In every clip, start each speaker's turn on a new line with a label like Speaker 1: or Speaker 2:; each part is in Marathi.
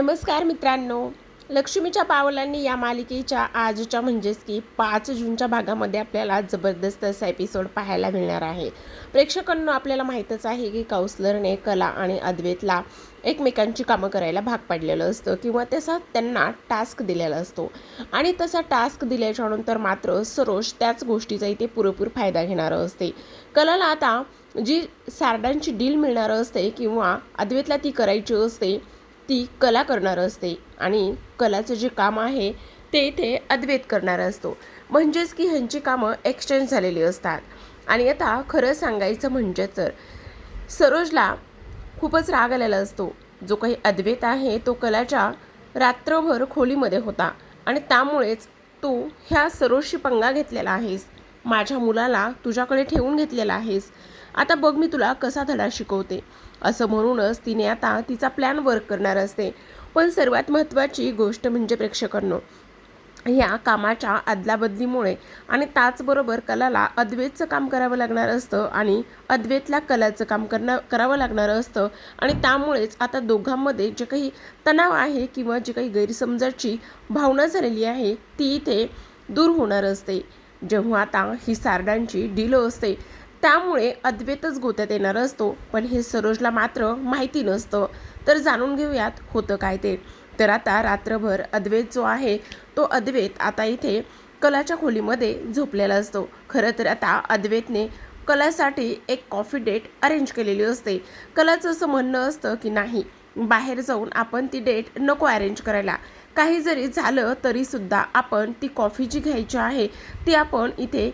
Speaker 1: नमस्कार मित्रांनो. लक्ष्मीच्या पावलांनी या मालिकेच्या आजच्या म्हणजेच की पाच जूनच्या भागामध्ये आपल्याला जबरदस्त असा एपिसोड पाहायला मिळणार आहे. प्रेक्षकांना आपल्याला माहीतच आहे की काउन्सलरने कला आणि अद्वैतला एकमेकांची कामं करायला भाग पाडलेलं असतं किंवा तसा त्यांना टास्क दिलेला असतो. आणि तसा टास्क दिल्याच्यानंतर मात्र सरोज त्याच गोष्टीचा इथे पुरेपूर फायदा घेणारं असते. कलाला आता जी सारडांची डील मिळणारं असते किंवा अद्वैतला ती करायची असते ती कला करणारं असते आणि कलाचं जे काम आहे ते इथे अद्वैत करणारा असतो. म्हणजेच की ह्यांची कामं एक्सचेंज झालेली असतात. आणि आता खरं सांगायचं म्हणजे तर सरोजला खूपच राग आलेला असतो. जो काही अद्वैत आहे तो कलाच्या रात्रभर खोलीमध्ये होता. आणि त्यामुळेच तू ह्या सरोजशी पंगा घेतलेला आहेस. माझ्या मुलाला तुझ्याकडे ठेवून घेतलेला आहेस. आता बघ मी तुला कसा धडा शिकवते. असं म्हणूनच तिने आता तिचा प्लॅन वर्क करणार असते. पण सर्वात महत्त्वाची गोष्ट म्हणजे प्रेक्षकांनो ह्या कामाच्या अदलाबदलीमुळे आणि त्याचबरोबर कलाला अद्वैतचं काम करावं लागणार असतं आणि अद्वैतला कलाचं काम करणं करावं लागणार असतं आणि त्यामुळेच आता दोघांमध्ये जे काही तणाव आहे किंवा जी काही गैरसमजाची भावना झालेली आहे ती इथे दूर होणार असते. जेव्हा आता ही सारडांची डील असते त्यामुळे अद्वैतच गोत्यात येणार असतो पण हे सरोजला मात्र माहिती नसतं. तर जाणून घेऊयात होतं काय ते. तर आता रात्रभर अद्वैत जो आहे तो अद्वैत आता इथे कलाच्या खोलीमध्ये झोपलेला असतो. खरं तर आता अद्वैतने कलासाठी एक कॉफी डेट अरेंज केलेली असते. कलाचं असं म्हणणं असतं की नाही बाहेर जाऊन आपण ती डेट नको अरेंज करायला. काही जरी झालं तरीसुद्धा आपण ती कॉफी जी घ्यायची आहे ती आपण इथे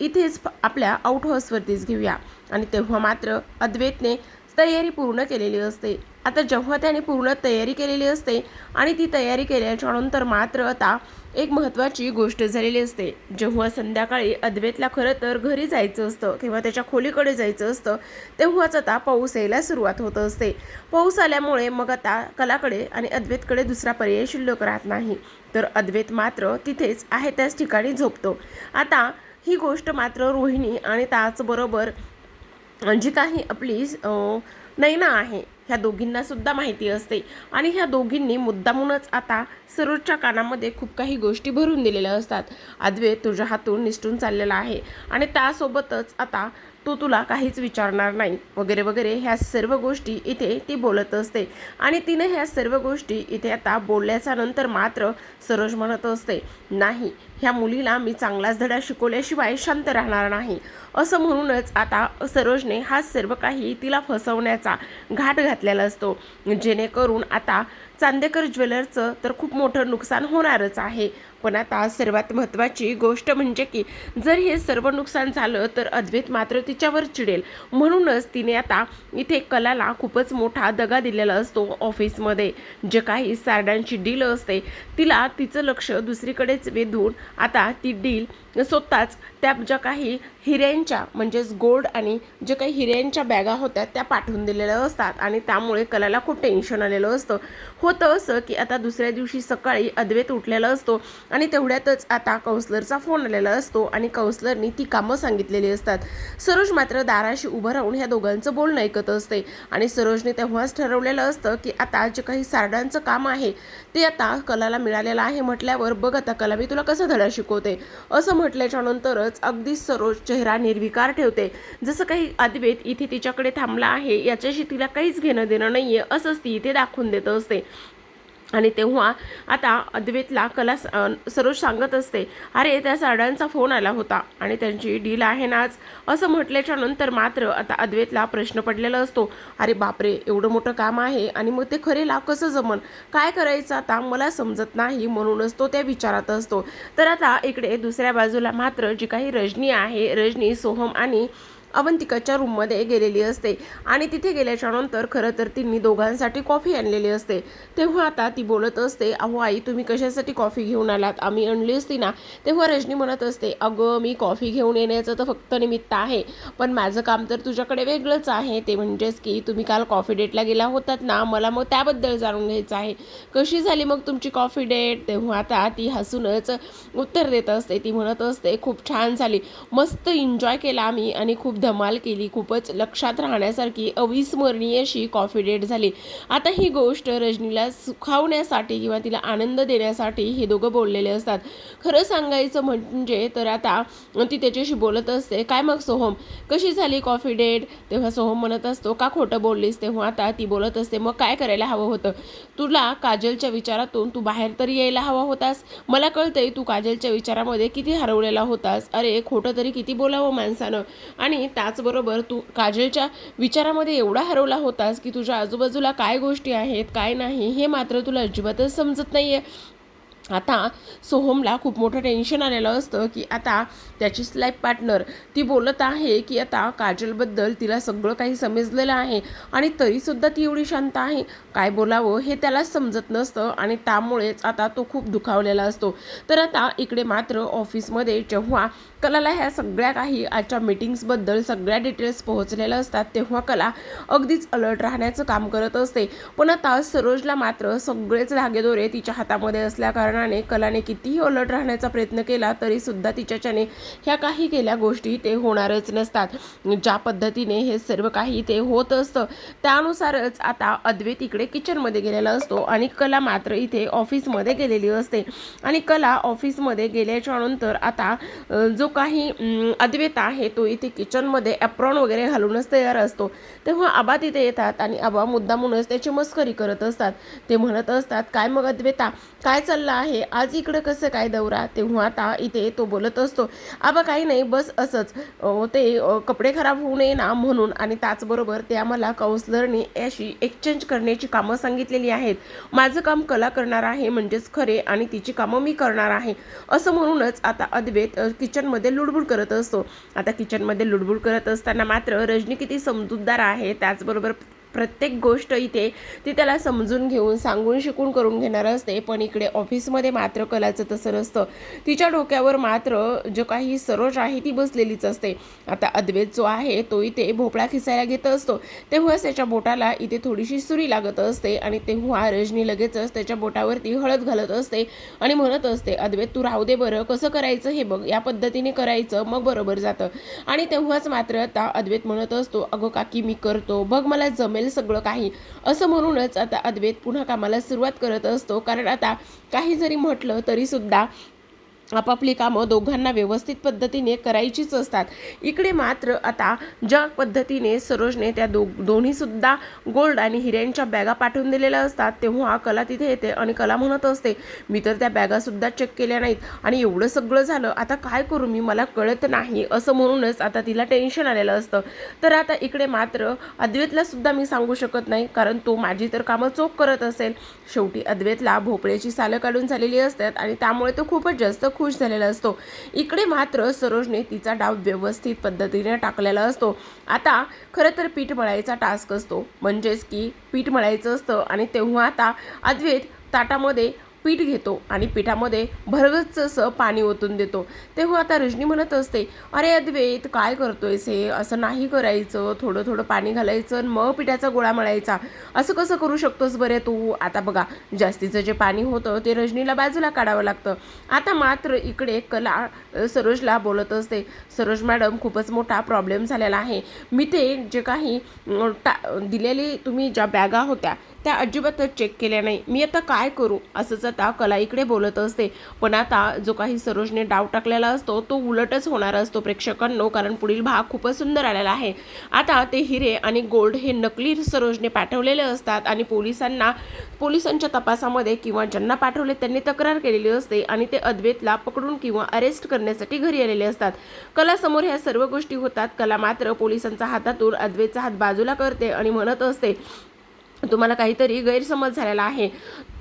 Speaker 1: इथेच आपल्या आउट हाऊसवरतीच घेऊया. आणि तेव्हा मात्र अद्वैतने तयारी पूर्ण केलेली असते. आता जेव्हा त्याने पूर्ण तयारी केलेली असते आणि ती तयारी केल्याच्यानंतर मात्र आता एक महत्त्वाची गोष्ट झालेली असते. जेव्हा संध्याकाळी अद्वैतला खरं तर घरी जायचं असतं किंवा त्याच्या खोलीकडे जायचं असतं तेव्हाच आता पाऊस यायला सुरुवात होत असते. पाऊस आल्यामुळे मग आता कलाकडे आणि अद्वैतकडे दुसरा पर्याय शिल्लक राहत नाही. तर अद्वैत मात्र तिथेच आहे त्याच ठिकाणी झोपतो. आता ही गोष्ट मात्र रोहिणी आणि त्याचबरोबर जी काही आपली नैना आहे ह्या दोघींना सुद्धा माहिती असते. आणि ह्या दोघींनी मुद्दामूनच आता सरोजच्या कानामध्ये खूप काही गोष्टी भरून दिलेल्या असतात. अद्वैत तुझ्या हातून निसटून चाललेला आहे. आणि त्यासोबतच आता तो तुला काहीच विचारणार नाही. वगैरे वगैरे ह्या सर्व गोष्टी इथे ती बोलत असते. आणि तिने ह्या सर्व गोष्टी इथे आता बोलल्याच्या नंतर मात्र सरोज म्हणत असते नाही ह्या मुलीला मी चांगलाच धडा शिकवल्याशिवाय शांत राहणार नाही. असं म्हणूनच आता सरोजने हा सर्व काही तिला फसवण्याचा घाट घातलेला असतो. जेणेकरून आता चांदेकर ज्वेलरचं तर खूप मोठं नुकसान होणारच आहे. पण आता सर्वात महत्त्वाची गोष्ट म्हणजे की जर हे सर्व नुकसान झालं तर अद्वैत मात्र तिच्यावर चिडेल. म्हणूनच तिने आता इथे कलाला खूपच मोठा दगा दिलेला असतो ऑफिसमध्ये. जे काही सारडांची डील असते तिला तिचं लक्ष दुसरीकडेच वेधून आता ती डील स्वतःच त्या ज्या काही हिऱ्यांच्या म्हणजेच गोल्ड आणि जे काही हिऱ्यांच्या बॅगा होत्या त्या पाठवून दिलेल्या असतात. आणि त्यामुळे कलाला खूप टेन्शन आलेलं असतं. होतं असं की आता दुसऱ्या दिवशी सकाळी अद्वैत उठलेला असतो. आणि तेवढ्यातच आता कौन्सलरचा फोन आलेला असतो आणि कौन्सलरनी ती कामं सांगितलेली असतात. सरोज मात्र दाराशी उभं राहून ह्या दोघांचं बोलणं ऐकत असते आणि सरोजने तेव्हाच ठरवलेलं असतं की आता जे काही सारडांचं काम आहे ते आता कलाला मिळालेलं आहे म्हटल्यावर बघ आता कला मी तुला कसं धडा शिकवते. असं म्हटल्याच्या नंतरच अगदी सरोज चेहरा निर्विकार ठेवते. जसं काही अद्वैत इथे तिच्याकडे थांबला आहे याच्याशी तिला काहीच घेणं देणं नाही आहे असंच ती इथे दाखवून देत असते. आणि तेव्हा आता अद्वैतला कला स- सरोज सांगत असते अरे त्या साड्यांचा फोन आला होता आणि त्यांची डील आहे ना आज. असं म्हटल्याच्या नंतर मात्र आता अद्वैतला प्रश्न पडलेला असतो अरे बापरे एवढं मोठं काम आहे आणि मग ते खरेला कसं जमन? काय करायचं आता? मला समजत नाही. म्हणूनच तो त्या विचारात असतो. तर आता इकडे दुसऱ्या बाजूला मात्र जी काही रजनी आहे रजनी सोहम आणि अवंतिकाच्या रूममध्ये गेलेली असते. आणि तिथे गेल्याच्यानंतर खरं तर तिने दोघांसाठी कॉफी आणलेली असते. तेव्हा आता ती बोलत असते अहो आई तुम्ही कशासाठी कॉफी घेऊन आलात? आम्ही आणली असती ना. तेव्हा रजनी म्हणत असते अगं मी कॉफी घेऊन येण्याचं तर फक्त निमित्त आहे पण माझं काम तर तुझ्याकडे वेगळंच आहे. ते म्हणजेच की तुम्ही काल कॉफी डेटला गेला होतात ना? मला मग त्याबद्दल जाणून घ्यायचं आहे. कशी झाली मग तुमची कॉफी डेट? तेव्हा आता ती हसूनच उत्तर देत असते. ती म्हणत असते खूप छान झाली. मस्त एन्जॉय केला आम्ही आणि खूप धमाल केली खूपच लक्षात राहण्यासारखी अविस्मरणीय अशी कॉफी डेट झाली. आता ही गोष्ट रजनीला सुखावण्यासाठी किंवा तिला आनंद देण्यासाठी हे दोघं बोललेले असतात. खरं सांगायचं म्हणजे तर आता ती त्याच्याशी बोलत असते. काय मग सोहम? कशी झाली कॉफी डेट तेव्हा सोहम म्हणत असतो का खोटं बोललीस? तेव्हा आता ती बोलत असते मग काय करायला हवं होतं? तुला काजलच्या विचारातून तू बाहेर तरी यायला हवा होतास? मला कळतंय तू काजलच्या विचारामध्ये किती हरवलेला होतास. अरे खोटं तरी किती बोलावं माणसानं? आणि त्याचबरोबर तू काजलच्या विचारामध्ये एवढा हरवला होतास की तुझ्या आजूबाजूला काय गोष्टी आहेत काय नाही हे मात्र तुला अजिबातच समजत नाही आहे आता सोहमला खूप मोठं टेन्शन आलेलं असतं की आता त्याची स्लॅब पार्टनर ती बोलत आहे की आता काजलबद्दल तिला सगळं काही समजलेलं आहे आणि तरीसुद्धा ती एवढी शांत आहे. काय बोलावं हे त्याला समजत नसतं आणि त्यामुळेच आता तो खूप दुखावलेला असतो. तर आता इकडे मात्र ऑफिसमध्ये जेव्हा कलाला ह्या सगळ्या काही आजच्या मीटिंग्सबद्दल सगळ्या डिटेल्स पोहोचलेल्या असतात तेव्हा कला अगदीच अलर्ट राहण्याचं काम करत असते. पण आता सरोजला मात्र सगळेच धागेदोरे तिच्या हातामध्ये असल्याकारण कारणाने कलाने कितीही अलर्ट राहण्याचा प्रयत्न केला तरीसुद्धा तिच्याच्याने ह्या काही केल्या गोष्टी ते होणारच नसतात. ज्या पद्धतीने हे सर्व काही ते होत असतं त्यानुसारच आता अद्वैत इकडे किचनमध्ये गेलेला असतो आणि कला मात्र इथे ऑफिसमध्ये गेलेली असते. आणि कला ऑफिसमध्ये गेल्याच्यानंतर आता जो काही अद्वैत आहे तो इथे किचनमध्ये ॲप्रॉन वगैरे घालूनच तयार असतो. तेव्हा आबा तिथे येतात आणि आबा मुद्दामूनच त्याची मस्करी करत असतात. ते म्हणत असतात काय मग अद्वैता काय चाललं आहे? आज इकडं कसं काय दौरा? तेव्हा आता इथे तो बोलत असतो आबा काही नाही बस असंच. ते कपडे खराब होऊ नये ना म्हणून. आणि त्याचबरोबर ते आम्हाला काउन्सलरनी अशी एक्सचेंज करण्याची कामं सांगितलेली आहेत. माझं काम कला करणार आहे म्हणजेच खरे आणि तिची कामं मी करणार आहे. असं म्हणूनच आता अद्वैत किचनमध्ये लुडबुड करत असतो. आता किचनमध्ये लुडबुड करत असताना मात्र रजनी किती समजूतदार आहे त्याचबरोबर प्रत्येक गोष्ट इथे ती त्याला समजून घेऊन सांगून शिकून करून घेणार असते. पण इकडे ऑफिसमध्ये मात्र कलाचं तसं नसतं. तिच्या डोक्यावर मात्र जो काही सरोज आहे ती बसलेलीच असते. आता अद्वैत जो आहे तो इथे भोपळा खिसायला घेत असतो. तेव्हाच त्याच्या बोटाला इथे थोडीशी सुरी लागत असते आणि तेव्हा रजनी लगेचच त्याच्या बोटावरती हळद घालत असते आणि म्हणत असते अद्वैत तू राहू दे बरं. कसं करायचं हे बघ. या पद्धतीने करायचं मग बरोबर जातं. आणि तेव्हाच मात्र आता अद्वैत म्हणत असतो अगं काकी मी करतो. बघ मला जमेल सगळं काही. असं म्हणूनच आता अद्वैत पुन्हा कामाला सुरुवात करत असतो. कारण आता काही जरी म्हटलं तरीसुद्धा आपापली कामं दोघांना व्यवस्थित पद्धतीने करायचीच असतात. इकडे मात्र आता ज्या पद्धतीने सरोजने त्या दो दोन्हीसुद्धा गोल्ड आणि हिऱ्यांच्या बॅगा पाठवून दिलेल्या असतात तेव्हा कला तिथे येते आणि कला म्हणत असते मी तर त्या बॅगासुद्धा चेक केल्या नाहीत आणि एवढं सगळं झालं आता काय करू मी? मला कळत नाही असं म्हणूनच आता तिला टेन्शन आलेलं असतं. तर आता इकडे मात्र अद्वेतलासुद्धा मी सांगू शकत नाही कारण तो माझी तर कामं चोख करत असेल. शेवटी अद्वैतला भोपळ्याची सालं काढून झालेली असतात आणि त्यामुळे तो खूपच जास्त खुश झालेला असतो. इकडे मात्र सरोजने तिचा डाव व्यवस्थित पद्धतीने टाकलेला असतो. आता खरं तर पीठ मळायचा टास्क असतो. म्हणजेच की पीठ मळायचं असतं आणि तेव्हा आता अद्वैत ताटामध्ये पीठ घेतो आणि पिठामध्ये भरगच असं पाणी ओतून देतो. तेव्हा आता रजनी म्हणत असते अरे अद्वैत काय करतोयस हे? असं नाही करायचं. थोडं थोडं पाणी घालायचं मग पिठाचा गोळा मळायचा. असं कसं करू शकतोस बरे तू? आता बघा जास्तीचं जे पाणी होतं ते रजनीला बाजूला काढावं लागतं. आता मात्र इकडे कला सरोजला बोलत असते सरोज मॅडम खूपच मोठा प्रॉब्लेम झालेला आहे. मी ते जे काही टा दिलेली तुम्ही ज्या बॅगा होत्या त्या अजिबातच चेक केल्या नाही. मी आता काय करू? असंच आता कला इकडे बोलत असते. पण आता जो काही सरोजने डाव टाकलेला असतो तो उलटच होणार असतो प्रेक्षकांनो कारण पुढील भाग खूपच सुंदर आलेला आहे. आता ते हिरे आणि गोल्ड हे नकली सरोजने पाठवलेले असतात आणि पोलिसांना पोलिसांच्या तपासामध्ये किंवा ज्यांना पाठवले त्यांनी तक्रार केलेली असते आणि ते अद्वैतला पकडून किंवा अरेस्ट करण्यासाठी घरी आलेले असतात. कलासमोर ह्या सर्व गोष्टी होतात. कला मात्र पोलिसांचा हातातून अद्वैतचा हात बाजूला करते आणि म्हणत असते तुम्हाला काहीतरी गैरसमज झालेला आहे.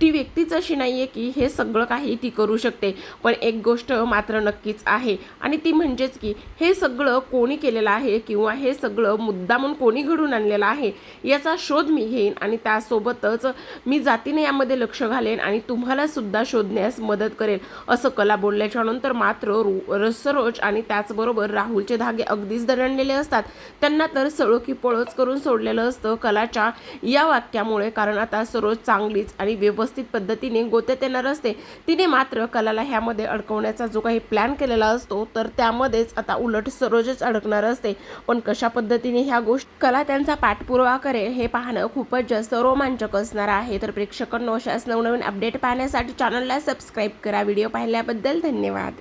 Speaker 1: ती व्यक्तीच अशी नाही आहे की हे सगळं काही ती करू शकते. पण एक गोष्ट मात्र नक्कीच आहे. आणि ती म्हणजेच की हे सगळं कोणी केलेलं आहे किंवा हे सगळं मुद्दामून कोणी घडून आणलेलं आहे याचा शोध मी घेईन आणि त्यासोबतच मी जातीने यामध्ये लक्ष घालेन आणि तुम्हालासुद्धा शोधण्यास मदत करेल असं कला बोलल्याच्या मात्र मात्र रसरोज आणि त्याचबरोबर राहुलचे धागे अगदीच दणलेले असतात. त्यांना तर सळो की पळच करून सोडलेलं असतं कलाच्या या वाक्यामुळे कारण आता सरोज चांगलीच आणि व्यवस्थित पद्धतीने गोत्यात येणार असते. तिने मात्र कलाला ह्यामध्ये अडकवण्याचा जो काही प्लॅन केलेला असतो तर त्यामध्येच आता उलट सरोजच अडकणार असते. पण कशा पद्धतीने ह्या गोष्टी कला त्यांचा पाठपुरावा करेल हे पाहणं खूपच जास्त रोमांचक असणार आहे. तर प्रेक्षकांनो अशाच नवनवीन अपडेट पाहण्यासाठी चॅनलला सबस्क्राईब करा. व्हिडिओ पाहिल्याबद्दल धन्यवाद.